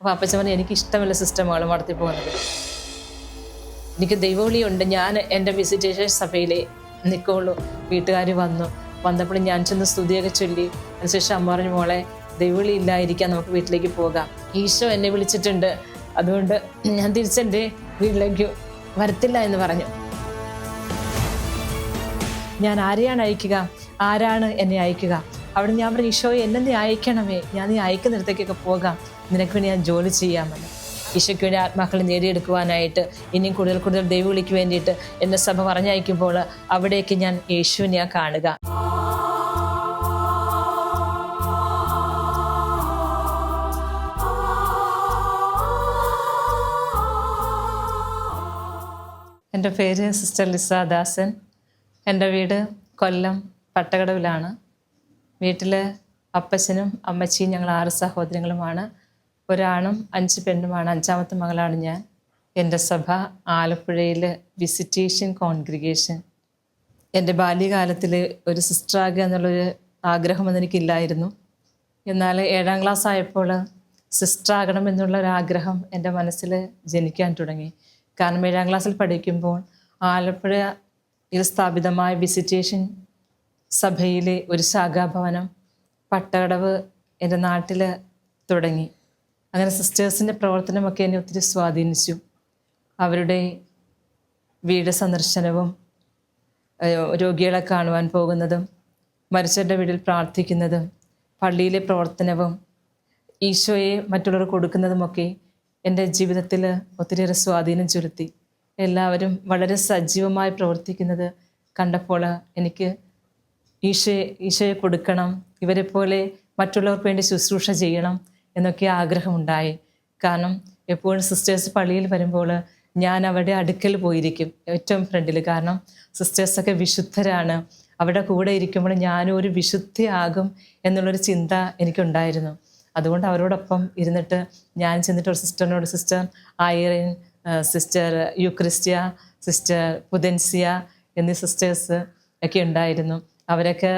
അപ്പോൾ അപ്പച്ചൻ പറഞ്ഞു എനിക്ക് ഇഷ്ടമല്ല സിസ്റ്റമാണ് മടത്തി പോകുന്നത്. എനിക്ക് ദൈവവിളിയുണ്ട്. ഞാൻ എന്റെ വിസിറ്റേഷൻ സഭയിൽ നിൽക്കുള്ളൂ വീട്ടുകാർ വന്നു. വന്നപ്പോൾ ഞാൻ ചെന്ന് സ്തുതിയൊക്കെ ചൊല്ലി. അതിനുശേഷം അമ്മ പറഞ്ഞു മോളെ ദൈവവിളി ഇല്ലായിരിക്കാം. നമുക്ക് വീട്ടിലേക്ക് പോകാം. ഈശോ എന്നെ വിളിച്ചിട്ടുണ്ട്. അതുകൊണ്ട് ഞാൻ തിരിച്ചെന്റെ വീട്ടിലേക്ക് വരത്തില്ല എന്ന് പറഞ്ഞു. ഞാൻ ആരെയാണ് അയക്കുക? ആരാണ് എന്നെ അയക്കുക? അവിടെ ഞാൻ പറഞ്ഞു ഈശോയെ എന്നെ നീ അയക്കണമേ. ഞാൻ നീ അയക്കുന്നിടത്തേക്കൊക്കെ പോകാം. നിനക്ക് വേണ്ടി ഞാൻ ജോലി ചെയ്യാമെന്ന് ഈശോയ്ക്ക് വേണ്ടി ആത്മാക്കളെ നേടിയെടുക്കുവാനായിട്ട് ഇനിയും കൂടുതൽ കൂടുതൽ ദൈവവിളിക്ക് വേണ്ടിയിട്ട് എന്നെ സഭ പറഞ്ഞയക്കുമ്പോൾ അവിടേക്ക് ഞാൻ യേശുവിനെ കാണുക. എന്റെ പേര് സിസ്റ്റർ ലിസ ദാസൻ. എന്റെ വീട് കൊല്ലം പട്ടകടവിലാണ്. വീട്ടിൽ അപ്പച്ചനും അമ്മച്ചിയും ഞങ്ങൾ ആറ് സഹോദരങ്ങളുമാണ്. ഒരാണും അഞ്ച് പെണ്ണുമാണ്. അഞ്ചാമത്തെ മകളാണ് ഞാൻ. എന്റെ സഭ ആലപ്പുഴയിൽ വിസിറ്റേഷൻ കോൺഗ്രിഗേഷൻ. എന്റെ ബാല്യകാലത്തിൽ ഒരു സിസ്റ്ററാകുക എന്നുള്ളൊരു ആഗ്രഹമൊന്നും എനിക്കില്ലായിരുന്നു. എന്നാൽ ഏഴാം ക്ലാസ് ആയപ്പോൾ സിസ്റ്റർ ആകണം എന്നുള്ള ഒരു ആഗ്രഹം എന്റെ മനസ്സിൽ ജനിക്കാൻ തുടങ്ങി. കാരണം ഏഴാം ക്ലാസ്സിൽ പഠിക്കുമ്പോൾ ആലപ്പുഴയിൽ സ്ഥാപിതമായ വിസിറ്റേഷൻ സഭയിലെ ഒരു ശാഖാഭവനം പട്ടകടവ് എന്റെ നാട്ടിൽ തുടങ്ങി. അങ്ങനെ സിസ്റ്റേഴ്സിന്റെ പ്രവർത്തനമൊക്കെ എന്നെ ഒത്തിരി സ്വാധീനിച്ചു. അവരുടെ വീട് സന്ദർശനവും രോഗികളെ കാണുവാൻ പോകുന്നതും മരിച്ചവരുടെ വീട്ടിൽ പ്രാർത്ഥിക്കുന്നതും പള്ളിയിലെ പ്രവർത്തനവും ഈശോയെ മറ്റുള്ളവർ കൊടുക്കുന്നതുമൊക്കെ എന്റെ ജീവിതത്തിൽ ഒത്തിരിയേറെ സ്വാധീനം ചെലുത്തി. എല്ലാവരും വളരെ സജീവമായി പ്രവർത്തിക്കുന്നത് കണ്ടപ്പോൾ എനിക്ക് ഈശോയെ ഈശോയെ കൊടുക്കണം ഇവരെ പോലെ മറ്റുള്ളവർക്ക് വേണ്ടി ശുശ്രൂഷ ചെയ്യണം എന്നൊക്കെ ആഗ്രഹമുണ്ടായി. കാരണം എപ്പോഴും സിസ്റ്റേഴ്സ് പള്ളിയിൽ വരുമ്പോൾ ഞാൻ അവിടെ അടുക്കൽ പോയിരിക്കും ഏറ്റവും ഫ്രണ്ടിൽ കാരണം സിസ്റ്റേഴ്സൊക്കെ വിശുദ്ധരാണ്. അവിടെ കൂടെ ഇരിക്കുമ്പോൾ ഞാനും ഒരു വിശുദ്ധിയാകും എന്നുള്ളൊരു ചിന്ത എനിക്കുണ്ടായിരുന്നു. അതുകൊണ്ട് അവരോടൊപ്പം ഇരുന്നിട്ട് ഞാൻ ചെന്നിട്ട് ഒരു സിസ്റ്ററിനോട് sister Irene sister Eucristia sister പുതൻസിയ എന്നീ സിസ്റ്റേഴ്സ് ഒക്കെ ഉണ്ടായിരുന്നു. അവരൊക്കെ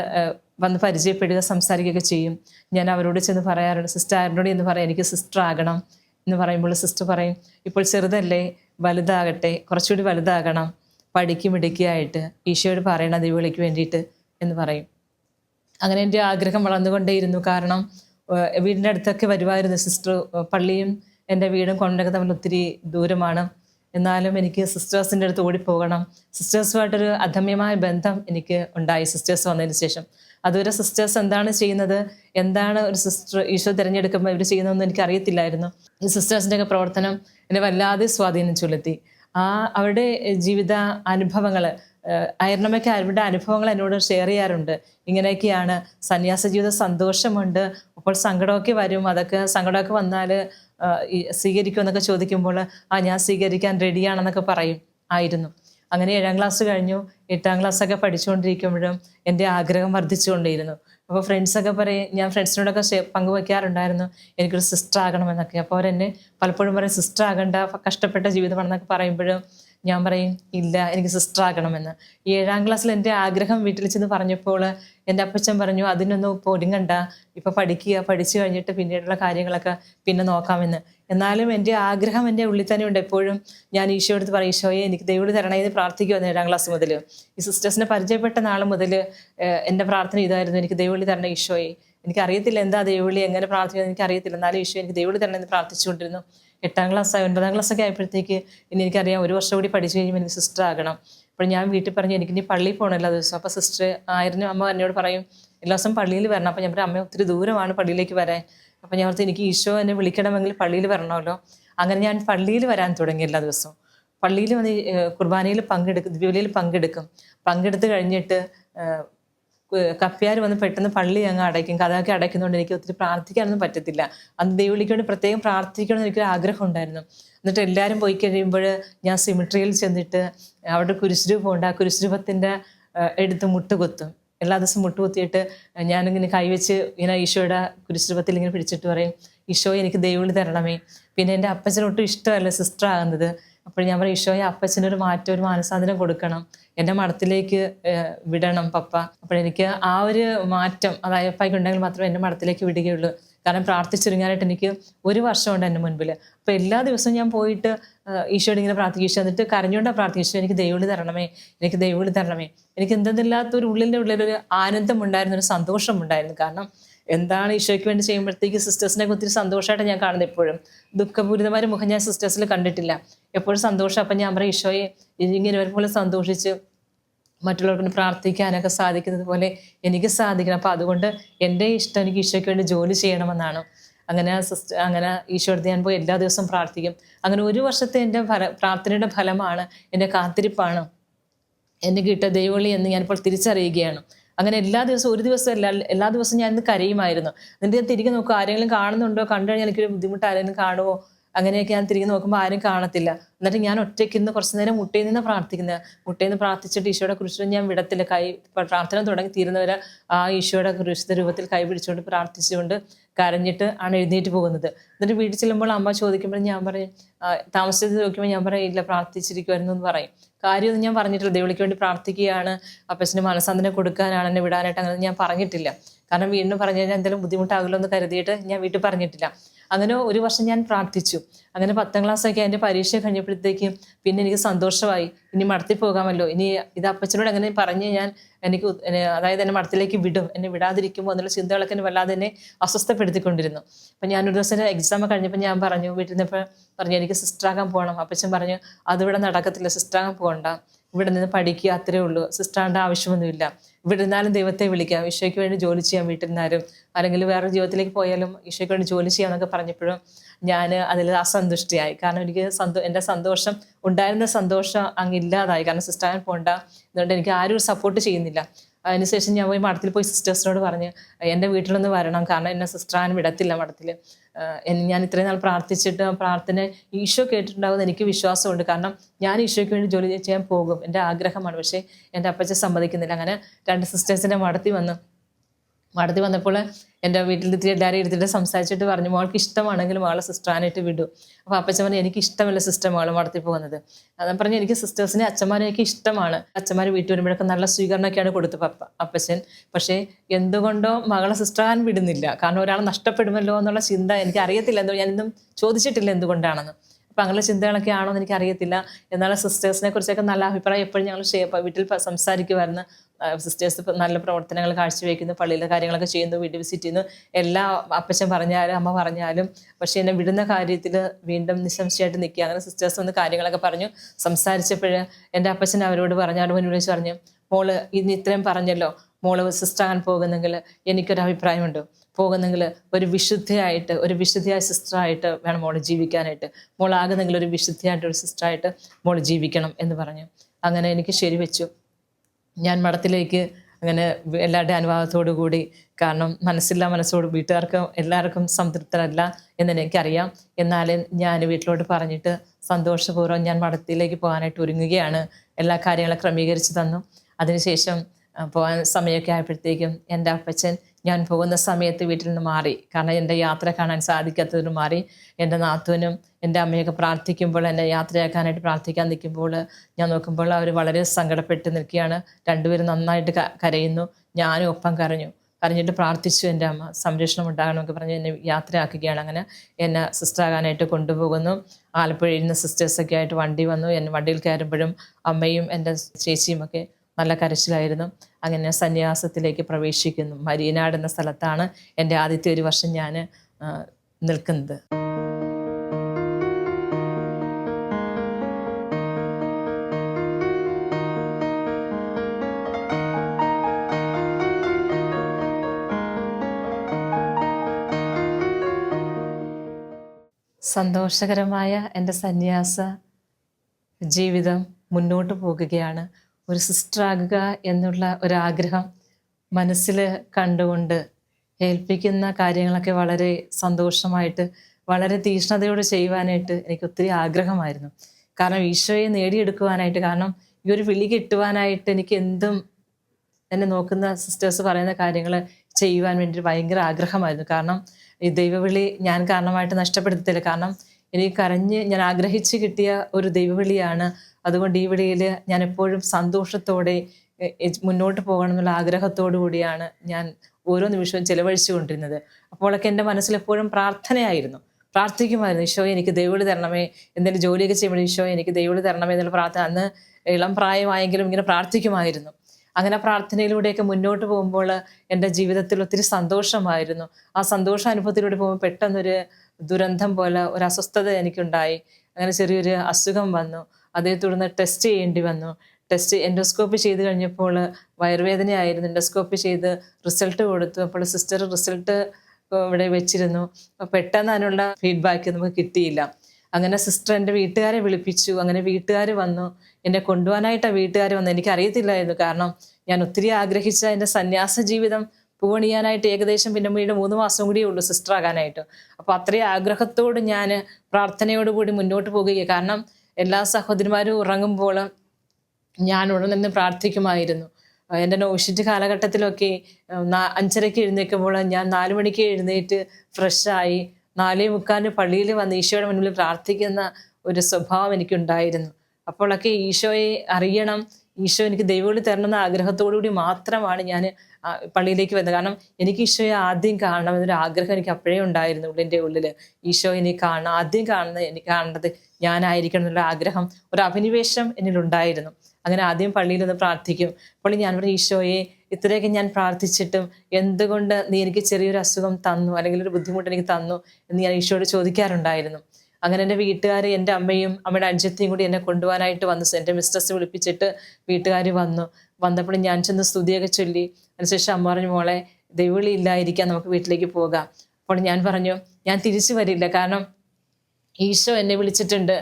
വന്ന് പരിചയപ്പെടുക സംസാരിക്കുകയൊക്കെ ചെയ്യും. ഞാൻ അവരോട് ചെന്ന് പറയാറുണ്ട് സിസ്റ്റർ ആരോട് എന്ന് പറയാം എനിക്ക് സിസ്റ്റർ ആകണം എന്ന് പറയുമ്പോൾ സിസ്റ്റർ പറയും ഇപ്പോൾ ചെറുതല്ലേ വലുതാകട്ടെ കുറച്ചുകൂടി വലുതാകണം പഠിക്കും ഇടുക്കിയായിട്ട് ഈശോയോട് പറയണം ദൈവവിളിക്ക് വേണ്ടിയിട്ട് എന്ന് പറയും. അങ്ങനെ എന്റെ ആഗ്രഹം വളർന്നുകൊണ്ടേയിരുന്നു. കാരണം വീടിന്റെ അടുത്തൊക്കെ വരുമായിരുന്നു സിസ്റ്റർ പള്ളിയും എന്റെ വീടും കൊണ്ടൊക്കെ തമ്മിൽ ഒത്തിരി ദൂരമാണ്. എന്നാലും എനിക്ക് സിസ്റ്റേഴ്സിന്റെ അടുത്ത് ഓടിപ്പോകണം. സിസ്റ്റേഴ്സുമായിട്ടൊരു അധമ്യമായ ബന്ധം എനിക്ക് ഉണ്ടായി സിസ്റ്റേഴ്സ് വന്നതിന് ശേഷം. അതുവരെ സിസ്റ്റേഴ്സ് എന്താണ് ചെയ്യുന്നത്? എന്താണ് ഒരു സിസ്റ്റർ ഈശോ തിരഞ്ഞെടുക്കുമ്പോൾ ഇവർ ചെയ്യുന്നതെന്ന് എനിക്ക് അറിയത്തില്ലായിരുന്നു ഈ സിസ്റ്റേഴ്സിന്റെ ഒക്കെ പ്രവർത്തനം എന്നെ വല്ലാതെ സ്വാധീനം ചെലുത്തി ആ അവരുടെ ജീവിത അനുഭവങ്ങൾ അയർണമയ്ക്ക് അവരുടെ അനുഭവങ്ങൾ എന്നോട് ഷെയർ ചെയ്യാറുണ്ട്. ഇങ്ങനെയൊക്കെയാണ് സന്യാസ ജീവിത സന്തോഷമുണ്ട് അപ്പോൾ സങ്കടമൊക്കെ വരും അതൊക്കെ സങ്കടമൊക്കെ വന്നാൽ സ്വീകരിക്കുമെന്നൊക്കെ ചോദിക്കുമ്പോൾ ആ ഞാൻ സ്വീകരിക്കാൻ റെഡിയാണെന്നൊക്കെ പറയും ആയിരുന്നു. അങ്ങനെ ഏഴാം ക്ലാസ് കഴിഞ്ഞു. എട്ടാം ക്ലാസ്സൊക്കെ പഠിച്ചുകൊണ്ടിരിക്കുമ്പോഴും എന്റെ ആഗ്രഹം വർദ്ധിച്ചുകൊണ്ടിരുന്നു അപ്പോൾ ഫ്രണ്ട്സൊക്കെ പറയും ഞാൻ ഫ്രണ്ട്സിനോടൊക്കെ പങ്കുവയ്ക്കാറുണ്ടായിരുന്നു എനിക്കൊരു സിസ്റ്റർ ആകണമെന്നൊക്കെ. അപ്പോൾ അവരെന്നെ പലപ്പോഴും പറയും സിസ്റ്റർ ആകണ്ട കഷ്ടപ്പെട്ട ജീവിതമാണെന്നൊക്കെ പറയുമ്പോഴും ഞാൻ പറയും ഇല്ല എനിക്ക് സിസ്റ്റർ ആകണമെന്ന്. ഏഴാം ക്ലാസ്സിൽ എന്റെ ആഗ്രഹം വീട്ടിൽ ചെന്ന് പറഞ്ഞപ്പോൾ എന്റെ അപ്പച്ചൻ പറഞ്ഞു അതിനൊന്നും ഇപ്പോൾ ഒരുങ്ങണ്ട ഇപ്പോൾ പഠിക്കുക പഠിച്ചു കഴിഞ്ഞിട്ട് പിന്നീടുള്ള കാര്യങ്ങളൊക്കെ പിന്നെ നോക്കാമെന്ന്. എന്നാലും എന്റെ ആഗ്രഹം എന്റെ ഉള്ളിൽ തന്നെ ഉണ്ട്. എപ്പോഴും ഞാൻ ഈശോ എടുത്ത് പറയും ഈശോയെ എനിക്ക് ദൈവം തരണേ എന്ന് പ്രാർത്ഥിക്കുമെന്ന് ഏഴാം ക്ലാസ് മുതൽ ഈ സിസ്റ്റേഴ്സിനെ പരിചയപ്പെട്ട നാൾ മുതൽ എന്റെ പ്രാർത്ഥന ഇതായിരുന്നു എനിക്ക് ദൈവം തരണേ ഈശോയെ. എനിക്കറിയത്തില്ല എന്താ ദൈവവിളി എങ്ങനെ പ്രാർത്ഥിക്കുന്നത് എനിക്കറിയത്തില്ല. എന്നാലും ഈശോ എനിക്ക് ദൈവവിളി തരണേ എന്ന് പ്രാർത്ഥിച്ചുകൊണ്ടിരുന്നു. എട്ടാം ക്ലാസ് ഒൻപതാം ഒക്കെ ആയപ്പോഴത്തേക്ക് ഇനി എനിക്കറിയാം ഒരു വർഷം കൂടി പഠിച്ചു കഴിയുമ്പോൾ എനിക്ക് സിസ്റ്റർ ആകണം. അപ്പോൾ ഞാൻ വീട്ടിൽ പറഞ്ഞു എനിക്ക് ഇനി പള്ളിയിൽ പോകണം എല്ലാ ദിവസവും. അപ്പോൾ സിസ്റ്റർ ആയിരുന്നു അമ്മ എന്നോട് പറയും എല്ലാ ദിവസവും പള്ളിയിൽ വരണം. അപ്പോൾ ഞാൻ പറയും അമ്മ ഒത്തിരി ദൂരമാണ് പള്ളിയിലേക്ക് വരാൻ. അപ്പോൾ ഞാൻ ഓർത്ത് എനിക്ക് ഈശോ എന്നെ വിളിക്കണമെങ്കിൽ പള്ളിയിൽ വരണമല്ലോ. അങ്ങനെ ഞാൻ പള്ളിയിൽ വരാൻ തുടങ്ങി എല്ലാ ദിവസവും. പള്ളിയിൽ വന്ന് കുർബാനയിൽ പങ്കെടുക്കും ദിവ്യബലിയിൽ പങ്കെടുക്കും. പങ്കെടുത്ത് കഴിഞ്ഞിട്ട് കപ്പ്യാർ വന്ന് പെട്ടെന്ന് പള്ളി അങ്ങ് അടയ്ക്കും. കഥയൊക്കെ അടയ്ക്കുന്നതുകൊണ്ട് എനിക്ക് ഒത്തിരി പ്രാർത്ഥിക്കാനൊന്നും പറ്റത്തില്ല. അന്ന് ദൈവവിളിക്ക് വേണ്ടി പ്രത്യേകം പ്രാർത്ഥിക്കണമെന്ന് എനിക്കൊരു ആഗ്രഹം ഉണ്ടായിരുന്നു. എന്നിട്ട് എല്ലാവരും പോയി കഴിയുമ്പോൾ ഞാൻ സിമിട്രിയിൽ ചെന്നിട്ട് അവിടെ കുരിശുരൂപമുണ്ട് ആ കുരിശുരൂപത്തിന്റെ എടുത്ത് മുട്ടുകുത്തും. എല്ലാ ദിവസവും മുട്ടുകുത്തിയിട്ട് ഞാനിങ്ങനെ കൈവച്ച് ഇങ്ങനെ ഈശോയുടെ കുരിശുരൂപത്തിൽ ഇങ്ങനെ പിടിച്ചിട്ട് പറയും ഈശോ എനിക്ക് ദൈവവിളി തരണമേ. പിന്നെ എന്റെ അപ്പച്ചനൊട്ടും ഇഷ്ടമല്ല സിസ്റ്റർ ആകുന്നത്. അപ്പോൾ ഞാൻ പറയും ഈശോയെ അപ്പച്ചനൊരു മാറ്റം ഒരു മാനസാന്തരം കൊടുക്കണം. എന്റെ മഠത്തിലേക്ക് വിടണം പപ്പ. അപ്പോൾ എനിക്ക് ആ ഒരു മാറ്റം അതായത് അപ്പായിക്ക് ഉണ്ടെങ്കിൽ മാത്രമേ എന്റെ മഠത്തിലേക്ക് വിടുകയുള്ളൂ. കാരണം പ്രാർത്ഥിച്ചൊരുങ്ങാനായിട്ട് എനിക്ക് ഒരു വർഷമുണ്ട് എന്റെ മുൻപിൽ അപ്പോൾ എല്ലാ ദിവസവും ഞാൻ പോയിട്ട് ഈശോയോട് ഇങ്ങനെ പ്രാർത്ഥിച്ചു എന്നിട്ട് കരഞ്ഞുകൊണ്ടാണ് പ്രാർത്ഥിച്ചു എനിക്ക് ദൈവവിളി തരണമേ. എനിക്ക് ദൈവവിളി തരണമേ. എനിക്ക് എന്തെന്നില്ലാത്തൊരു ഉള്ളിന്റെ ഉള്ളിലൊരു ആനന്ദമുണ്ടായിരുന്നു ഒരു സന്തോഷം സന്തോഷമുണ്ടായിരുന്നു. കാരണം എന്താണ് ഈശോയ്ക്ക് വേണ്ടി ചെയ്യുമ്പോഴത്തേക്ക് സിസ്റ്റേഴ്സിനെ ഒത്തിരി സന്തോഷമായിട്ട് ഞാൻ കാണുന്നത് എപ്പോഴും. ദുഃഖപൂരിതമായ മുഖം ഞാൻ സിസ്റ്റേഴ്സിൽ കണ്ടിട്ടില്ല. എപ്പോഴും സന്തോഷം. അപ്പം ഞാൻ പറയും ഈശോയെ ഇങ്ങനെ ഒരുപോലെ സന്തോഷിച്ച് മറ്റുള്ളവർക്ക് പ്രാർത്ഥിക്കാനൊക്കെ സാധിക്കുന്നത് പോലെ എനിക്ക് സാധിക്കണം. അപ്പം അതുകൊണ്ട് എന്റെ ഇഷ്ടം എനിക്ക് ഈശോയ്ക്ക് വേണ്ടി ജോലി ചെയ്യണമെന്നാണ്. അങ്ങനെ സിസ്റ്റർ അങ്ങനെ ഈശോ അടുത്ത് ഞാൻ പോയി എല്ലാ ദിവസവും പ്രാർത്ഥിക്കും. അങ്ങനെ ഒരു വർഷത്തെ എന്റെ ഫല പ്രാർത്ഥനയുടെ ഫലമാണ് എന്റെ കാത്തിരിപ്പാണ്. എന്നെ കിട്ടിയ ദൈവവിളി എന്ന് ഞാനിപ്പോൾ തിരിച്ചറിയുകയാണ്. അങ്ങനെ എല്ലാ ദിവസവും ഒരു ദിവസം എല്ലാ എല്ലാ ദിവസവും ഞാൻ ഇന്ന് കരയുമായിരുന്നു. എന്നിട്ട് ഞാൻ തിരികെ നോക്കും ആരെങ്കിലും കാണുന്നുണ്ടോ? കണ്ടു കഴിഞ്ഞാൽ എനിക്കൊരു ബുദ്ധിമുട്ട് ആരെങ്കിലും കാണുമോ? അങ്ങനെയൊക്കെ ഞാൻ തിരികെ നോക്കുമ്പോൾ ആരും കാണത്തില്ല. എന്നിട്ട് ഞാൻ ഒറ്റയ്ക്ക് ഇന്ന് കുറച്ച് നേരം മുട്ടയിൽ നിന്ന് പ്രാർത്ഥിക്കുന്നത് മുട്ടയിൽ നിന്ന് പ്രാർത്ഥിച്ചിട്ട് ഈശോയുടെ കുറിച്ച് ഞാൻ വിടത്തില്ല. കൈ പ്രാർത്ഥന തുടങ്ങി തീരുന്നവരെ ആ ഈശോയുടെ കുരിശിത രൂപത്തിൽ കൈ പിടിച്ചുകൊണ്ട് പ്രാർത്ഥിച്ചുകൊണ്ട് കരഞ്ഞിട്ട് ആണ് എഴുന്നേറ്റ് പോകുന്നത്. എന്നിട്ട് വീട്ടിൽ ചെല്ലുമ്പോൾ അമ്മ ചോദിക്കുമ്പോൾ ഞാൻ പറയും താമസിച്ച് താമസിച്ചത് ചോദിക്കുമ്പോൾ ഞാൻ പറയും ഇല്ല പ്രാർത്ഥിച്ചിരിക്കുമായിരുന്നു എന്ന് പറയും. കാര്യമൊന്നും ഞാൻ പറഞ്ഞിട്ടില്ല. ദൈവളിക്ക് വേണ്ടി പ്രാർത്ഥിക്കുകയാണ്. അപ്പച്ചന് മനസ്സാന്തരം കൊടുക്കാനാണ് എന്നെ വിടാനായിട്ട് അങ്ങനെ ഞാൻ പറഞ്ഞിട്ടില്ല. കാരണം വീണ്ടും പറഞ്ഞു കഴിഞ്ഞാൽ എന്തെങ്കിലും ബുദ്ധിമുട്ടാകില്ലോ എന്ന് കരുതിയിട്ട് ഞാൻ വീട്ടിൽ പറഞ്ഞിട്ടില്ല. അങ്ങനെ ഒരു വർഷം ഞാൻ പ്രാർത്ഥിച്ചു. അങ്ങനെ പത്താം ക്ലാസ്സൊക്കെ എന്റെ പരീക്ഷ കഴിഞ്ഞപ്പോഴത്തേക്കും പിന്നെ എനിക്ക് സന്തോഷമായി. ഇനി മടത്തിൽ പോകാമല്ലോ. ഇനി ഇത് അപ്പച്ചനോട് അങ്ങനെ പറഞ്ഞ് ഞാൻ എനിക്ക് അതായത് എന്നെ മടത്തിലേക്ക് വിടും. എന്നെ വിടാതിരിക്കുമ്പോൾ എന്നുള്ള ചിന്തകളൊക്കെ എന്നെ വല്ലാതെ എന്നെ അസ്വസ്ഥപ്പെടുത്തിക്കൊണ്ടിരുന്നു. അപ്പം ഒരു ദിവസം എക്സാം കഴിഞ്ഞപ്പോൾ ഞാൻ പറഞ്ഞു വീട്ടിൽ നിന്നപ്പോൾ പറഞ്ഞു എനിക്ക് സിസ്റ്ററാകാൻ പോകണം അപ്പച്ചൻ പറഞ്ഞു അതിവിടെ നടക്കത്തില്ല. സിസ്റ്ററാകാൻ പോകണ്ട ഇവിടെ നിന്ന് പഠിക്കുക അത്രേ ഉള്ളൂ. സിസ്റ്ററിന്റെ ആവശ്യമൊന്നുമില്ല. ഇവിടെ ദൈവത്തെ വിളിക്കാം. ഈശോയ്ക്ക് വേണ്ടി ജോലി ചെയ്യാം വീട്ടിൽ നിന്നാലും അല്ലെങ്കിൽ വേറെ ജീവിതത്തിലേക്ക് പോയാലും ഈശോയ്ക്ക് വേണ്ടി ജോലി ചെയ്യാമെന്നൊക്കെ പറഞ്ഞപ്പോഴും ഞാൻ അതിൽ അസന്തുഷ്ടിയായി കാരണം എനിക്ക് സന്തോ എന്റെ സന്തോഷം ഉണ്ടായിരുന്ന സന്തോഷം അങ്ങ് ഇല്ലാതായി. കാരണം സിസ്റ്റാൻ പോണ്ട. അതുകൊണ്ട് എനിക്ക് ആരും സപ്പോർട്ട് ചെയ്യുന്നില്ല. അതിനുശേഷം ഞാൻ പോയി മഠത്തിൽ പോയി സിസ്റ്റേഴ്സിനോട് പറഞ്ഞ് എന്റെ വീട്ടിലൊന്ന് വരണം കാരണം എന്നെ സിസ്റ്റർ ആൻ വിടത്തില്ല മഠത്തിൽ. ഞാൻ ഇത്രയും നാൾ പ്രാർത്ഥിച്ചിട്ട് പ്രാർത്ഥന ഈശോ കേട്ടിട്ടുണ്ടാവുമെന്ന് എനിക്ക് വിശ്വാസമുണ്ട്. കാരണം ഞാൻ ഈശോയ്ക്ക് വേണ്ടി ജോലി ചെയ്യാൻ പോകും. എന്റെ ആഗ്രഹമാണ്. പക്ഷേ എന്റെ അപ്പച്ച സമ്മതിക്കുന്നില്ല. അങ്ങനെ രണ്ട് സിസ്റ്റേഴ്സിനെ മടത്തി വന്നു മടത്തി വന്നപ്പോൾ എന്റെ വീട്ടിൽ ഇത്തിരി എല്ലാവരും എടുത്തിട്ട് സംസാരിച്ചിട്ട് പറഞ്ഞു മോൾക്ക് ഇഷ്ടമാണെങ്കിൽ മോളെ സിസ്റ്ററാനായിട്ട് വിടൂ. അപ്പോൾ അപ്പച്ചൻ പറഞ്ഞു എനിക്ക് ഇഷ്ടമല്ല സിസ്റ്റർ മോളെ മടത്തി പോകുന്നത്. അതാ പറഞ്ഞു എനിക്ക് സിസ്റ്റേഴ്സിനെ അച്ഛന്മാരെയൊക്കെ ഇഷ്ടമാണ്. അച്ഛന്മാർ വീട്ടിൽ വരുമ്പോഴൊക്കെ നല്ല സ്വീകരണമൊക്കെയാണ് കൊടുത്തത് പപ്പ അപ്പച്ചൻ. പക്ഷേ എന്തുകൊണ്ടോ മകളെ സിസ്റ്ററാൻ വിടുന്നില്ല. കാരണം ഒരാൾ നഷ്ടപ്പെടുമല്ലോ എന്നുള്ള ചിന്ത എനിക്ക് അറിയത്തില്ല എന്തോ ഞാനിന്നും ചോദിച്ചിട്ടില്ല എന്തുകൊണ്ടാണെന്ന്. അപ്പം അങ്ങനെ ചിന്തകളൊക്കെ ആണോ എന്ന് എനിക്ക് അറിയത്തില്ല എന്നാൽ സിസ്റ്റേഴ്സിനെ കുറിച്ചൊക്കെ നല്ല അഭിപ്രായം എപ്പോഴും ഞങ്ങൾ വീട്ടിൽ സംസാരിക്കുമായിരുന്നു. സിസ്റ്റേഴ്സ് നല്ല പ്രവർത്തനങ്ങൾ കാഴ്ചവെക്കുന്നു പള്ളിയിലെ കാര്യങ്ങളൊക്കെ ചെയ്യുന്നു വീട് വിസിറ്റ് ചെയ്യുന്നു. എല്ലാ അപ്പച്ചൻ പറഞ്ഞാലും അമ്മ പറഞ്ഞാലും പക്ഷേ എന്നെ വിടുന്ന കാര്യത്തിൽ വീണ്ടും നിസ്സംശയമായിട്ട് നിൽക്കുക അങ്ങനെ സിസ്റ്റേഴ്സ് വന്ന് കാര്യങ്ങളൊക്കെ പറഞ്ഞു. സംസാരിച്ചപ്പോൾ എന്റെ അപ്പച്ചൻ അവരോട് പറഞ്ഞു അവരുടെ മുന്നിൽ വിളിച്ച് പറഞ്ഞു മോൾ ഇന്ന് ഇത്രയും പറഞ്ഞല്ലോ. മോൾ സിസ്റ്ററാകാൻ പോകുന്നെങ്കിൽ എനിക്കൊരു അഭിപ്രായമുണ്ട്. പോകുന്നെങ്കിൽ ഒരു വിശുദ്ധിയായിട്ട് ഒരു വിശുദ്ധിയായ സിസ്റ്ററായിട്ട് വേണം മോൾ ജീവിക്കാനായിട്ട്. മോളാകുന്നെങ്കിൽ ഒരു വിശുദ്ധിയായിട്ട് ഒരു സിസ്റ്ററായിട്ട് മോൾ ജീവിക്കണം എന്ന് പറഞ്ഞു. അങ്ങനെ എനിക്ക് ശരിവെച്ചു ഞാൻ മഠത്തിലേക്ക് അങ്ങനെ എല്ലാവരുടെ അനുഭവത്തോടു കൂടി കാരണം മനസ്സില്ല മനസ്സോട് വീട്ടുകാർക്കും എല്ലാവർക്കും സംതൃപ്തരല്ല എന്ന് എനിക്കറിയാം എന്നാലും ഞാൻ വീട്ടിലോട്ട് പറഞ്ഞിട്ട് സന്തോഷപൂർവം ഞാൻ മഠത്തിലേക്ക് പോകാനായിട്ട് ഒരുങ്ങുകയാണ്. എല്ലാ കാര്യങ്ങളും ക്രമീകരിച്ച് തന്നു. അതിനുശേഷം പോകാൻ സമയമൊക്കെ ആയപ്പോഴത്തേക്കും എന്റെ അപ്പച്ചൻ ഞാൻ പോകുന്ന സമയത്ത് വീട്ടിൽ നിന്ന് മാറി. കാരണം എന്റെ യാത്ര കാണാൻ സാധിക്കാത്തതിന് മാറി. എന്റെ നാത്തുവിനും എന്റെ അമ്മയൊക്കെ പ്രാർത്ഥിക്കുമ്പോൾ എന്നെ യാത്രയാക്കാനായിട്ട് പ്രാർത്ഥിക്കാൻ നിൽക്കുമ്പോൾ ഞാൻ നോക്കുമ്പോൾ അവർ വളരെ സങ്കടപ്പെട്ട് നിൽക്കുകയാണ്. രണ്ടുപേരും നന്നായിട്ട് കരയുന്നു. ഞാനും ഒപ്പം കരഞ്ഞു. കരഞ്ഞിട്ട് പ്രാർത്ഥിച്ചു എന്റെ അമ്മ സംരക്ഷണം ഉണ്ടാകണമെന്നൊക്കെ പറഞ്ഞ് എന്നെ യാത്രയാക്കുകയാണ്. അങ്ങനെ എന്നെ സിസ്റ്ററാകാനായിട്ട് കൊണ്ടുപോകുന്നു. ആലപ്പുഴയിൽ നിന്ന് സിസ്റ്റേഴ്സൊക്കെ ആയിട്ട് വണ്ടി വന്നു. എന്നെ വണ്ടിയിൽ കയറുമ്പോഴും അമ്മയും എന്റെ ചേച്ചിയും ഒക്കെ നല്ല കരച്ചിലായിരുന്നു. അങ്ങനെ സന്യാസത്തിലേക്ക് പ്രവേശിക്കുന്നു. മരീനാട് എന്ന സ്ഥലത്താണ് എന്റെ ആദ്യത്തെ ഒരു വർഷം ഞാൻ നിൽക്കുന്നത്. സന്തോഷകരമായ എന്റെ സന്യാസ ജീവിതം മുന്നോട്ട് പോകുകയാണ്. ഒരു സിസ്റ്ററാകുക എന്നുള്ള ഒരാഗ്രഹം മനസ്സിൽ കണ്ടുകൊണ്ട് ഏൽപ്പിക്കുന്ന കാര്യങ്ങളൊക്കെ വളരെ സന്തോഷമായിട്ട് വളരെ തീഷ്ണതയോടെ ചെയ്യുവാനായിട്ട് എനിക്ക് ഒത്തിരി ആഗ്രഹമായിരുന്നു. കാരണം ഈശോയെ നേടിയെടുക്കുവാനായിട്ട് കാരണം ഈ ഒരു വിളി കിട്ടുവാനായിട്ട് എനിക്ക് എന്തും എന്നെ നോക്കുന്ന സിസ്റ്റേഴ്സ് പറയുന്ന കാര്യങ്ങൾ ചെയ്യുവാൻ വേണ്ടി ഭയങ്കര ആഗ്രഹമായിരുന്നു. കാരണം ഈ ദൈവവിളി ഞാൻ കാരണമായിട്ട് നഷ്ടപ്പെടുത്തില്ല കാരണം എനിക്ക് കരഞ്ഞ് ഞാൻ ആഗ്രഹിച്ച് കിട്ടിയ ഒരു ദൈവവിളിയാണ് അതുകൊണ്ട് ഈ വിളിയിൽ ഞാൻ എപ്പോഴും സന്തോഷത്തോടെ മുന്നോട്ട് പോകണം എന്നുള്ള ആഗ്രഹത്തോടു കൂടിയാണ് ഞാൻ ഓരോ നിമിഷവും ചെലവഴിച്ചു കൊണ്ടിരുന്നത് അപ്പോഴൊക്കെ എന്റെ മനസ്സിൽ എപ്പോഴും പ്രാർത്ഥനയായിരുന്നു. പ്രാർത്ഥിക്കുമായിരുന്നു ഈശോ എനിക്ക് ദൈവവിളി തരണമേ. എന്തെങ്കിലും ജോലിയൊക്കെ ചെയ്യുമ്പോൾ ഈശോ എനിക്ക് ദൈവവിളി തരണമേ എന്നുള്ള പ്രാർത്ഥന അന്ന് ഇളം പ്രായമായെങ്കിലും ഇങ്ങനെ പ്രാർത്ഥിക്കുമായിരുന്നു. അങ്ങനെ പ്രാർത്ഥനയിലൂടെയൊക്കെ മുന്നോട്ട് പോകുമ്പോൾ എന്റെ ജീവിതത്തിൽ ഒത്തിരി സന്തോഷമായിരുന്നു. ആ സന്തോഷ അനുഭവത്തിലൂടെ പോകുമ്പോൾ പെട്ടെന്നൊരു ദുരന്തം പോലെ ഒരു അസ്വസ്ഥത എനിക്കുണ്ടായി. അങ്ങനെ ചെറിയൊരു അസുഖം വന്നു. അതേ തുടർന്ന് ടെസ്റ്റ് ചെയ്യേണ്ടി വന്നു. ടെസ്റ്റ് എൻഡോസ്കോപ്പ് ചെയ്ത് കഴിഞ്ഞപ്പോൾ വയറുവേദനയായിരുന്നു എൻഡോസ്കോപ്പി ചെയ്ത് റിസൾട്ട് കൊടുത്തു. അപ്പോൾ സിസ്റ്റർ റിസൾട്ട് ഇവിടെ വെച്ചിരുന്നു. പെട്ടെന്ന് അതിനുള്ള ഫീഡ്ബാക്ക് നമുക്ക് കിട്ടിയില്ല. അങ്ങനെ സിസ്റ്റർ എന്റെ വീട്ടുകാരെ വിളിപ്പിച്ചു. അങ്ങനെ വീട്ടുകാർ വന്നു. എന്നെ കൊണ്ടുപോകാനായിട്ടാണ് വീട്ടുകാർ വന്നു എനിക്ക് അറിയത്തില്ലായിരുന്നു കാരണം ഞാൻ ഒത്തിരി ആഗ്രഹിച്ച എന്റെ സന്യാസ ജീവിതം പൂവണിയാനായിട്ട് ഏകദേശം പിന്നെ വീട് മൂന്ന് മാസം കൂടിയേ ഉള്ളൂ സിസ്റ്റർ ആകാനായിട്ട്. അപ്പോൾ അത്രയും ആഗ്രഹത്തോട് ഞാൻ പ്രാർത്ഥനയോടുകൂടി മുന്നോട്ട് പോകുകയാണ്. കാരണം എല്ലാ സഹോദരിമാരും ഉറങ്ങുമ്പോൾ ഞാൻ ഉണർന്ന് പ്രാർത്ഥിക്കുമായിരുന്നു. എന്റെ നോഷിറ്റ് കാലഘട്ടത്തിലൊക്കെ അഞ്ചരയ്ക്ക് എഴുന്നേൽക്കുമ്പോൾ ഞാൻ നാല് മണിക്ക് എഴുന്നേറ്റ് ഫ്രഷായി നാലേ മുക്കാലിന് പള്ളിയിൽ വന്ന് ഈശോയുടെ മുന്നിൽ പ്രാർത്ഥിക്കുന്ന ഒരു സ്വഭാവം എനിക്കുണ്ടായിരുന്നു. അപ്പോഴൊക്കെ ഈശോയെ അറിയണം. ഈശോ എനിക്ക് ദൈവവിളി എന്ന ആഗ്രഹത്തോടു കൂടി മാത്രമാണ് ഞാൻ പള്ളിയിലേക്ക് വന്നത് കാരണം എനിക്ക് ഈശോയെ ആദ്യം കാണണം എന്നൊരു ആഗ്രഹം എനിക്ക് അപ്പോഴേ ഉണ്ടായിരുന്നു ഉള്ളിന്റെ ഉള്ളിൽ. ഈശോ ഇനി കാണണം ആദ്യം കാണുന്നത് എനിക്ക് കാണേണ്ടത് ഞാനായിരിക്കണം എന്നുള്ള ആഗ്രഹം ഒരു അഭിനിവേശം എന്നിലുണ്ടായിരുന്നു അങ്ങനെ ആദ്യം പള്ളിയിൽ നിന്ന് പ്രാർത്ഥിക്കും. അപ്പോൾ ഞാൻ പറഞ്ഞു ഈശോയെ ഇത്രയൊക്കെ ഞാൻ പ്രാർത്ഥിച്ചിട്ടും എന്തുകൊണ്ട് നീ എനിക്ക് ചെറിയൊരു അസുഖം തന്നു അല്ലെങ്കിൽ ഒരു ബുദ്ധിമുട്ട് എനിക്ക് തന്നു എന്ന് ഞാൻ ഈശോയോട് ചോദിക്കാറുണ്ടായിരുന്നു. അങ്ങനെ എന്റെ വീട്ടുകാർ എന്റെ അമ്മയും അമ്മയുടെ അനുജത്തിയും കൂടി എന്നെ കൊണ്ടുപോകാനായിട്ട് വന്നു എന്റെ മിസ്റ്റസ് വിളിപ്പിച്ചിട്ട് വീട്ടുകാർ വന്നു. വന്നപ്പോൾ ഞാൻ ചെന്ന് സ്തുതിയൊക്കെ ചൊല്ലി. അതിനുശേഷം അമ്മ പറഞ്ഞു മോളെ ദൈവളി ഇല്ലായിരിക്കാം നമുക്ക് വീട്ടിലേക്ക് പോകാം. അപ്പോൾ ഞാൻ പറഞ്ഞു ഞാൻ തിരിച്ചു വരില്ല കാരണം ഈശോ എന്നെ വിളിച്ചിട്ടുണ്ട്.